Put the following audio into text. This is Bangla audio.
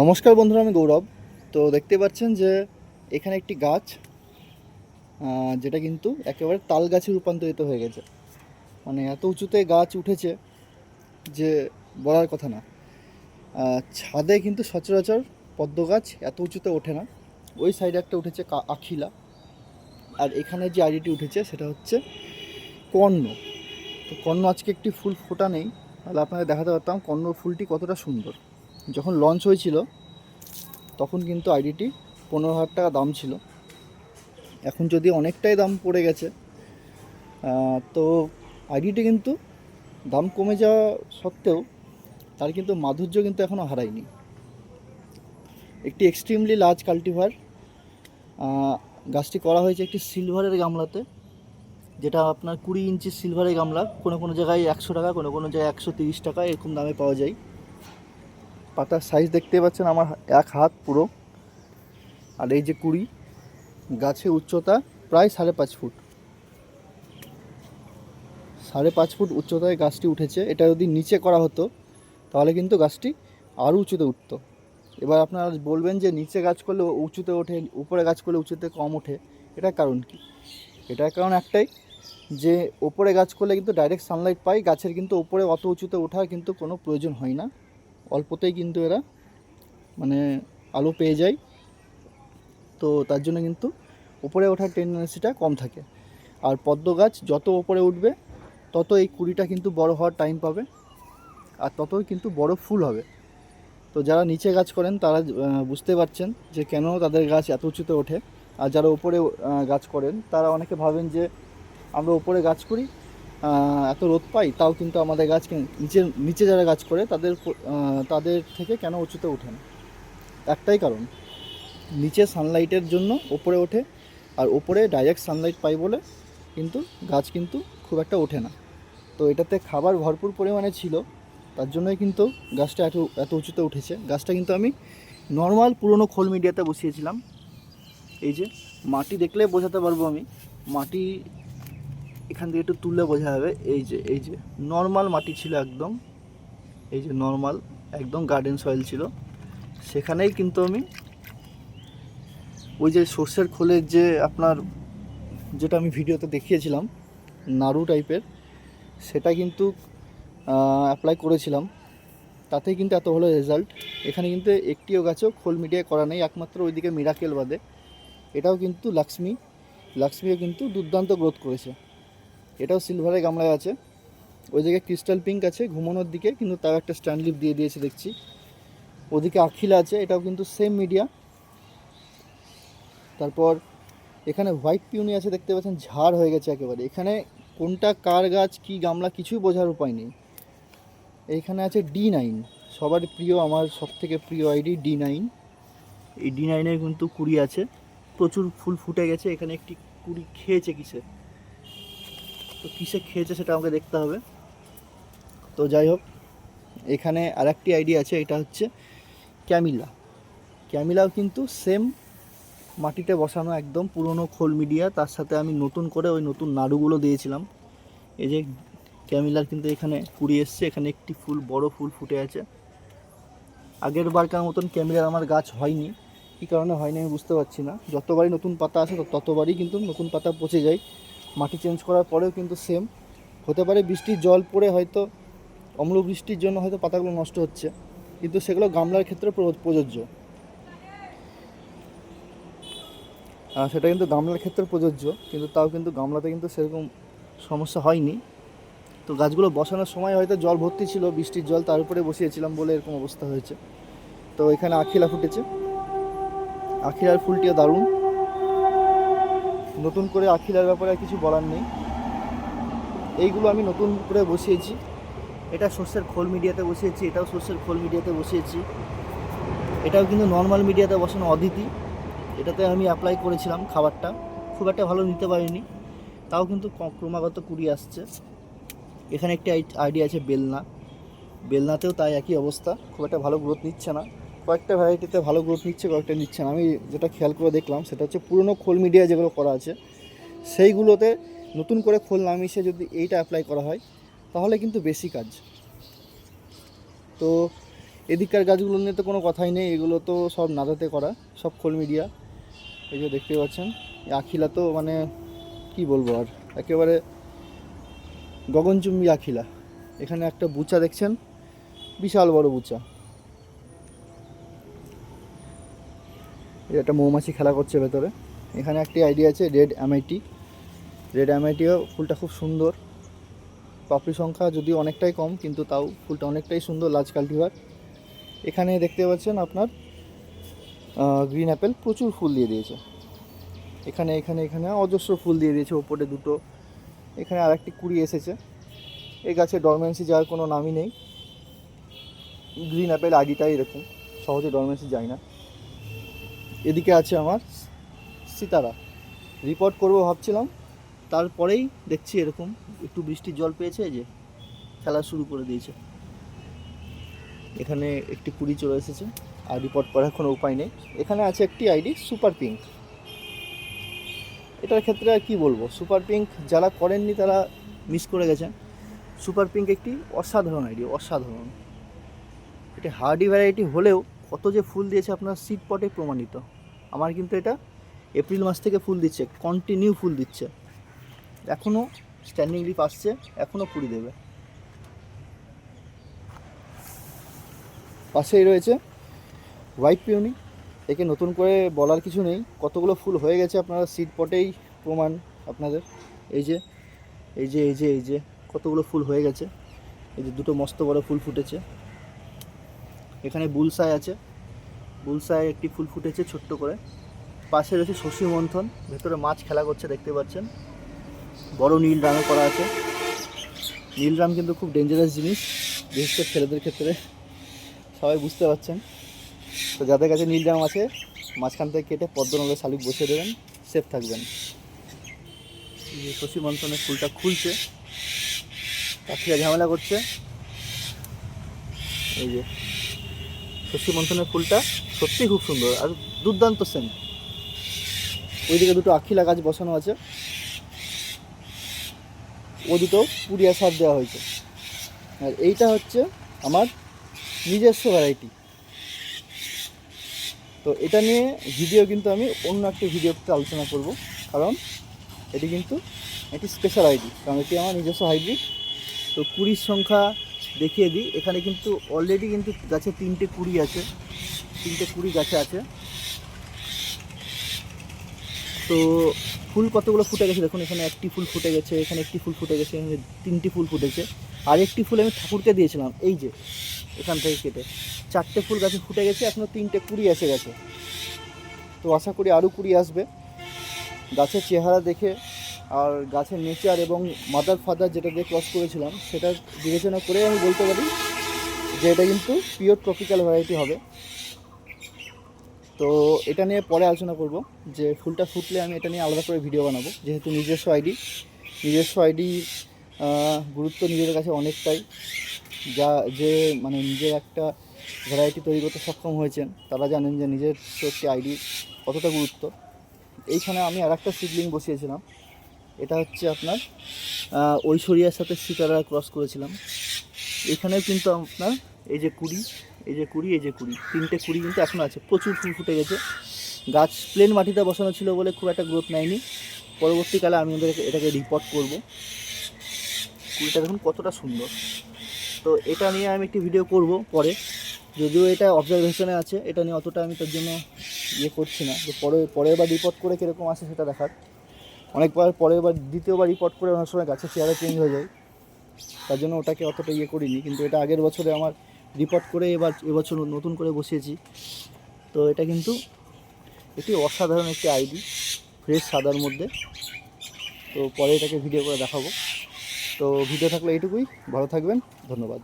নমস্কার বন্ধুরা, আমি গৌরব। তো দেখতে পাচ্ছেন যে এখানে একটি গাছ যেটা কিন্তু একেবারে তাল গাছে রূপান্তরিত হয়ে গেছে। মানে এত উঁচুতে গাছ উঠেছে যে বলার কথা না। ছাদে কিন্তু সচরাচর পদ্ম গাছ এত উঁচুতে ওঠে না। ওই সাইডে একটা উঠেছে আখিলা। আর এখানে যে আইডিটি উঠেছে সেটা হচ্ছে কর্ণ। তো কর্ণ আজকে একটি ফুল ফোটা নেই। তাহলে আপনাদের দেখাতে পারতাম কর্ণ ফুলটি কতটা সুন্দর। যখন লঞ্চ হয়েছিল, তখন কিন্তু আইডিটি পনেরো হাজার টাকা দাম ছিল। এখন যদি অনেকটাই দাম পড়ে গেছে তো আইডিটি কিন্তু দাম কমে যাওয়া সত্ত্বেও তার কিন্তু মাধুর্য কিন্তু এখনও হারায়নি। একটি এক্সট্রিমলি লার্জ কাল্টিভার গাছটি করা হয়েছে একটি সিলভারের গামলাতে, যেটা আপনার কুড়ি ইঞ্চি সিলভারের গামলা, কোনো কোনো জায়গায় একশো টাকা, কোনো কোনো জায়গায় একশো তিরিশ টাকা, এরকম দামে পাওয়া যায়। পাতার সাইজ দেখতে পাচ্ছেন, আমার এক হাত পুরো। আর এই যে কুড়ি গাছের উচ্চতা প্রায় সাড়ে পাঁচ ফুট। সাড়ে পাঁচ ফুট উচ্চতায় গাছটি উঠেছে। এটা যদি নিচে করা হতো, তাহলে কিন্তু গাছটি আরও উঁচুতে উঠতো। এবার আপনারা বলবেন যে নিচে গাছ করলে উঁচুতে ওঠে, উপরে গাছ করলে উঁচুতে কম ওঠে, এটার কারণ কি? এটার কারণ একটাই যে ওপরে গাছ করলে কিন্তু ডাইরেক্ট সানলাইট পাই, গাছের কিন্তু ওপরে অত উঁচুতে ওঠার কিন্তু কোনো প্রয়োজন হয় না। অল্পতেই কিন্তু এরা মানে আলো পেয়ে যায়। তো তার জন্য কিন্তু উপরে ওঠার টেন্ডেন্সিটা কম থাকে। আর পদ্ম গাছ যত ওপরে উঠবে, তত এই কুড়িটা কিন্তু বড় হওয়ার টাইম পাবে আর ততই কিন্তু বড় ফুল হবে। তো যারা নিচে গাছ করেন, তারা বুঝতে পারছেন যে কেন তাদের গাছ এত উঁচুতে ওঠে। আর যারা উপরে গাছ করেন, তারা অনেকে ভাবেন যে আমরা উপরে গাছ করি এত রোদ পাই, তাও কিন্তু আমাদের গাছ নিচে নিচে যারা গাছ করে তাদের তাদের থেকে কেন উঁচুতে ওঠে না? একটাই কারণ, নিচে সানলাইটের জন্য ওপরে ওঠে আর ওপরে ডাইরেক্ট সানলাইট পাই বলে কিন্তু গাছ কিন্তু খুব একটা ওঠে না। তো এটাতে খাবার ভরপুর পরিমাণে ছিল, তার জন্যই কিন্তু গাছটা এত এত উঁচুতে উঠেছে। গাছটা কিন্তু আমি নর্মাল পুরনো খোল মিডিয়াতে বসিয়েছিলাম। এই যে মাটি দেখলে বোঝাতে পারব আমি, মাটি এখান থেকে একটু তুলে বোঝা যাবে, এই যে এই যে নর্মাল মাটি ছিল একদম, এই যে নর্মাল একদম গার্ডেন সয়েল ছিল। সেখানেই কিন্তু আমি ওই যে সর্ষের খোলের যে আপনার যেটা আমি ভিডিওতে দেখিয়েছিলাম, নাড়ু টাইপের, সেটা কিন্তু অ্যাপ্লাই করেছিলাম। তাতেই কিন্তু এত ভালো রেজাল্ট এখানে কিন্তু একটিও গাছও খোল মিডিয়া করা নেই, একমাত্র ওইদিকে মিরাকেল বাদে। এটাও কিন্তু লাক্সমি লাক্সমিও কিন্তু দুর্দান্ত গ্রোথ করেছে। এটাও সিলভারের গামলায় আছে। ওই দিকে ক্রিস্টাল পিঙ্ক আছে, ঘুমানোর দিকে, কিন্তু তাও একটা স্ট্যান্ড লিপ দিয়ে দিয়েছে, দেখছি। ওদিকে আখিলা আছে, এটাও কিন্তু সেম মিডিয়া তারপর এখানে হোয়াইট পিউনি আছে, দেখতে পাচ্ছেন, ঝাড় হয়ে গেছে একেবারে। এখানে কোনটা, কার গাছ, কি গামলা, কিছুই বোঝার উপায় নেই। এইখানে আছে ডি নাইন সবার প্রিয়, আমার সব থেকে প্রিয় আইডি ডি নাইন এই ডি নাইনের কিন্তু কুড়ি আছে। প্রচুর ফুল ফুটে গেছে, এখানে একটি কুড়ি খেয়েছে কিসে? তো কিসে খেয়েছে সেটা আমাকে দেখতে হবে। তো যাই হোক, এখানে আর একটি আছে, এটা হচ্ছে ক্যামিলা। ক্যামিলাও কিন্তু সেম মাটিতে বসানো একদম পুরনো খোল মিডিয়া, তার সাথে আমি নতুন করে ওই নতুন নাড়ুগুলো দিয়েছিলাম। এই যে ক্যামিলার কিন্তু এখানে কুড়ি এসছে, এখানে একটি ফুল, বড় ফুল ফুটে আছে। আগের বারকার মতন ক্যামিলার আমার গাছ হয়নি। কী কারণে হয়নি আমি বুঝতে পারছি না। যতবারই নতুন পাতা আসে, ততবারই কিন্তু নতুন পাতা পচে যায়। মাটি চেঞ্জ করার পরেও কিন্তু সেম হতে পারে বৃষ্টির জল পড়ে হয়তো অম্ল বৃষ্টির জন্য হয়তো পাতাগুলো নষ্ট হচ্ছে, কিন্তু সেগুলো গামলার ক্ষেত্রে প্রযোজ্য। সেটা কিন্তু গামলার ক্ষেত্রে প্রযোজ্য, কিন্তু তাও কিন্তু গামলাতে কিন্তু সেরকম সমস্যা হয়নি। তো গাছগুলো বসানোর সময় হয়তো জল ভর্তি ছিল, বৃষ্টির জল তার উপরে বসিয়েছিলাম বলে এরকম অবস্থা হয়েছে। তো এখানে আখিলা ফুটেছে। আখিলার ফুলটিও দারুণ। নতুন করে আখিলার ব্যাপারে কিছু বলার নেই। এইগুলো আমি নতুন করে বসিয়েছি। এটা সর্ষের খোল মিডিয়াতে বসিয়েছি, এটাও সর্ষের খোল মিডিয়াতে বসিয়েছি। এটাও কিন্তু নর্মাল মিডিয়াতে বসানো অদিতি। এটাতে আমি অ্যাপ্লাই করেছিলাম খাবারটা। খুব একটা ভালো নিতে পারিনি। তাও কিন্তু ক্রমাগত কুড়ি আসছে। এখানে একটি আইডিয়া আছে বেলনা। বেলনাতেও তাই একই অবস্থা। খুব একটা ভালো গ্রোথ নিচ্ছে না। কয়েকটা ভ্যারাইটিতে ভালো গ্রোথ নিচ্ছে, কয়েকটা নিচ্ছে না। আমি যেটা খেয়াল করে দেখলাম, সেটা হচ্ছে পুরনো খোল মিডিয়া যেগুলো করা আছে, সেইগুলোতে নতুন করে খোল নামিয়ে যদি এইটা অ্যাপ্লাই করা হয়, তাহলে কিন্তু বেশি কাজ। তো এদিককার গাছগুলো নিয়ে তো কোনো কথাই নেই, এগুলো তো সব নাদাতে করা, সব খোল মিডিয়া এই যে দেখতে পাচ্ছেন আখিলা তো মানে কি বলব আর, একেবারে গগনচুম্বী আখিলা। এখানে একটা বুচা দেখছেন, বিশাল বড় বুচা। একটা মৌমাছি খেলা করছে ভেতরে। এখানে একটি আইডিয়া আছে রেড এমআইটি রেড এমআইটিও ফুলটা খুব সুন্দর। পাপড়ি সংখ্যা যদিও অনেকটাই কম, কিন্তু তাও ফুলটা অনেকটাই সুন্দর লার্জ কাল্টিভার এখানে দেখতে পাচ্ছেন আপনার গ্রিন অ্যাপেল প্রচুর ফুল দিয়ে দিয়েছে। এখানে এখানে এখানে অজস্র ফুল দিয়ে দিয়েছে, ওপরে দুটো। এখানে আর একটি কুড়ি এসেছে। এই গাছে ডরমেন্সি যাওয়ার কোনো নামই নেই। গ্রিন অ্যাপেল আইডিটাই এরকম, সহজে ডরমেন্সি যায় না। এদিকে আছে আমার সিতারা। রিপোর্ট করব ভাবছিলাম, তারপরেই দেখছি এরকম একটু বৃষ্টির জল পেয়েছে যে খেলা শুরু করে দিয়েছে। এখানে একটি কুড়ি চলে এসেছে, আর রিপোর্ট করার কোনো উপায় নেই। এখানে আছে একটি আইডি সুপার পিঙ্ক এটার ক্ষেত্রে আর কী বলব সুপার পিঙ্ক যারা করেননি তারা মিস করে গেছেন। সুপার পিঙ্ক একটি অসাধারণ আইডি, অসাধারণ। এটি হার্ডি ভ্যারাইটি হলেও কত যে ফুল দিয়েছে আপনার সিট পটে প্রমাণিত। আমার কিন্তু এটা এপ্রিল মাস থেকে ফুল দিচ্ছে কন্টিনিউ ফুল দিচ্ছে। এখনও স্ট্যান্ডিং লিপ আসছে এখনও কুড়ি দেবে। পাশেই রয়েছে হোয়াইট পিওনি একে নতুন করে বলার কিছু নেই। কতগুলো ফুল হয়ে গেছে আপনারা সিট পটেই প্রমাণ আপনাদের। এই যে এই যে এই যে এই যে, কতগুলো ফুল হয়ে গেছে। এই যে দুটো মস্ত বড় ফুল ফুটেছে। এখানে বুলসাই আছে। বুলসাই একটি ফুল ফুটেছে ছোট্ট করে। পাশে রয়েছে শশী মন্থন, ভেতরে মাছ খেলা করছে দেখতে পাচ্ছেন। বড় নীল রামে করা আছে। নীল রাম কিন্তু খুব ডেঞ্জারাস জিনিস, বিশেষ করে ছেলেদের ক্ষেত্রে। সবাই বুঝতে পারছেন। তো যাদের কাছে নীল রাম আছে, মাঝখান থেকে কেটে পদ্মনলে শালিক বসিয়ে দেবেন সেফ থাকবেন। শশী মন্থনের ফুলটা খুলছে পাখিরা ঝামেলা করছে। এই যে শশী মন্থনের ফুলটা সত্যিই খুব সুন্দর আর দুর্দান্ত সেন্ট। ওইদিকে দুটো আখিলা গাছ বসানো আছে। ও দুটো পুরিয়া সার দেওয়া হয়েছে। আর এইটা হচ্ছে আমার নিজস্ব ভ্যারাইটি তো এটা নিয়ে ভিডিও কিন্তু আমি অন্য একটি ভিডিওতে আলোচনা করব। কারণ এটি কিন্তু একটি স্পেশাল আইডি কারণ এটি আমার নিজস্ব হাইব্রিড তো কুড়ির সংখ্যা দেখিয়ে দিই। এখানে কিন্তু অলরেডি কিন্তু গাছে তিনটে কুড়ি আছে। তিনটে কুড়ি গাছে আছে। তো ফুল কতগুলো ফুটে গেছে দেখুন, এখানে একটি ফুল ফুটে গেছে, এখানে একটি ফুল ফুটে গেছে, এখানে তিনটি ফুল ফুটেছে। আর একটি ফুল আমি ঠাকুরকে দিয়েছিলাম, এই যে, এখান থেকে কেটে। চারটে ফুল গাছে ফুটে গেছে এখনও তিনটে কুড়ি এসে গেছে। তো আশা করি আরও কুড়ি আসবে। গাছের চেহারা দেখে আর গাছের নেচার এবং মাদার ফাদার যেটা দিয়ে ক্রস করেছিলাম, সেটা বিবেচনা করে আমি বলতে পারি যে এটা কিন্তু পিওর ট্রপিক্যাল ভ্যারাইটি হবে। তো এটা নিয়ে পরে আলোচনা করব যে ফুলটা ফুটলে আমি এটা নিয়ে আলাদা করে ভিডিও বানাবো। যেহেতু নিজস্ব আইডি নিজস্ব আইডি গুরুত্ব নিজেদের কাছে অনেকটাই। যা, যে মানে নিজের একটা ভ্যারাইটি তৈরি করতে সক্ষম হয়েছেন, তারা জানেন যে নিজের একটি আইডি কতটা গুরুত্ব। এইখানে আমি আর একটা সিডলিং বসিয়েছিলাম। এটা হচ্ছে আপনার ঐশ্বরিয়ার সাথে সিতারা ক্রস করেছিলাম। এখানেও কিন্তু আপনার এই যে কুড়ি, এই যে কুড়ি, এই যে কুড়ি, তিনটে কুড়ি কিন্তু এখনও আছে, প্রচুর ফুল ফুটে গেছে। গাছ প্লেন মাটিতে বসানো ছিল বলে খুব একটা গ্রোথ নেয়নি। পরবর্তীকালে আমি ওদের এটাকে রিপোর্ট করব। কুড়িটা দেখুন কতটা সুন্দর। তো এটা নিয়ে আমি একটি ভিডিও করব পরে। যদিও এটা অবজারভেশনে আছে, এটা নিয়ে অতটা আমি তার জন্য ইয়ে করছি না। যে পরে, পরের বা রিপোর্ট করে কীরকম আসে সেটা দেখার। অনেকবার পরের বার, দ্বিতীয়বার রিপোর্ট করে অনেক সময় গাছের চেহারা চেঞ্জ হয়ে যায়। তার জন্য ওটাকে অতটা ইয়ে করিনি, কিন্তু এটা আগের বছরে আমার রিপোর্ট করে এবার এবছর নতুন করে বসিয়েছি। তো এটা কিন্তু একটি অসাধারণ একটি আইডি ফ্রেশ সাদার মধ্যে। তো পরে এটাকে ভিডিও করে দেখাবো। তো ভিডিও থাকলে এইটুকুই, ভালো থাকবেন, ধন্যবাদ।